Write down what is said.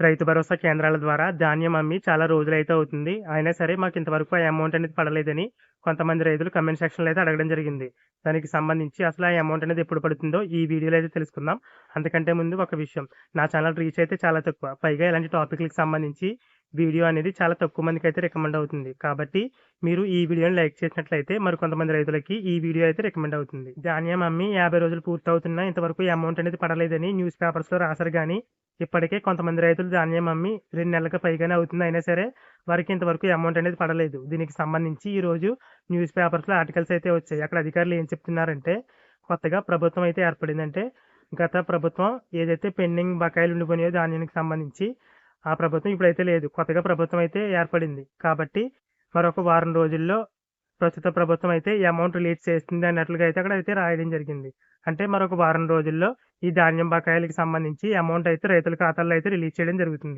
రైతు భరోసా కేంద్రాల ద్వారా ధాన్యం అమ్మి చాలా రోజులైతే అవుతుంది. అయినా సరే మాకు ఇంతవరకు ఆ అమౌంట్ అనేది పడలేదని కొంతమంది రైతులు కమెంట్ సెక్షన్‌లో అయితే అడగడం జరిగింది. దానికి సంబంధించి అసలు ఆ అమౌంట్ అనేది ఎప్పుడు పడుతుందో ఈ వీడియోలో అయితే తెలుసుకుందాం. అంతకంటే ముందు ఒక విషయం నా ఛానల్ రీచ్ అయితే చాలా తక్కువ. పైగా ఇలాంటి టాపిక్లకు సంబంధించి వీడియో అనేది చాలా తక్కువ మందికి అయితే రికమెండ్ అవుతుంది. కాబట్టి మీరు ఈ వీడియోని లైక్ చేసినట్లయితే మరికొంతమంది రైతులకి ఈ వీడియో అయితే రికమెండ్ అవుతుంది. ధాన్యం అమ్మి 50 రోజులు పూర్తవుతున్నా ఇంతవరకు ఈ అమౌంట్ అనేది పడలేదని న్యూస్ పేపర్స్‌లో రాశారు కానీ ఇప్పటికే కొంతమంది రైతులు ధాన్యం అమ్మి రెండు నెలలకు పైగానే అవుతుంది. అయినా సరే వారికి ఇంతవరకు అమౌంట్ అనేది పడలేదు. దీనికి సంబంధించి ఈరోజు న్యూస్ పేపర్స్‌లో ఆర్టికల్స్ అయితే వచ్చాయి. అక్కడ అధికారులు ఏం చెప్తున్నారంటే కొత్తగా ప్రభుత్వం అయితే ఏర్పడిందంటే గత ప్రభుత్వం ఏదైతే పెండింగ్ బకాయిలు ఉండిపోయినాయో ధాన్యానికి సంబంధించి ఆ ప్రభుత్వం ఇప్పుడైతే లేదు. కొత్తగా ప్రభుత్వం అయితే ఏర్పడింది. కాబట్టి మరొక వారం రోజుల్లో ప్రస్తుత ప్రభుత్వం అయితే ఈ అమౌంట్ రిలీజ్ చేస్తుంది అన్నట్లుగా అయితే అక్కడ అయితే రాయడం జరిగింది. అంటే మరొక వారం రోజుల్లో ఈ ధాన్యం బకాయిలకి సంబంధించి అమౌంట్ అయితే రైతుల ఖాతాల్లో అయితే రిలీజ్ చేయడం జరుగుతుంది.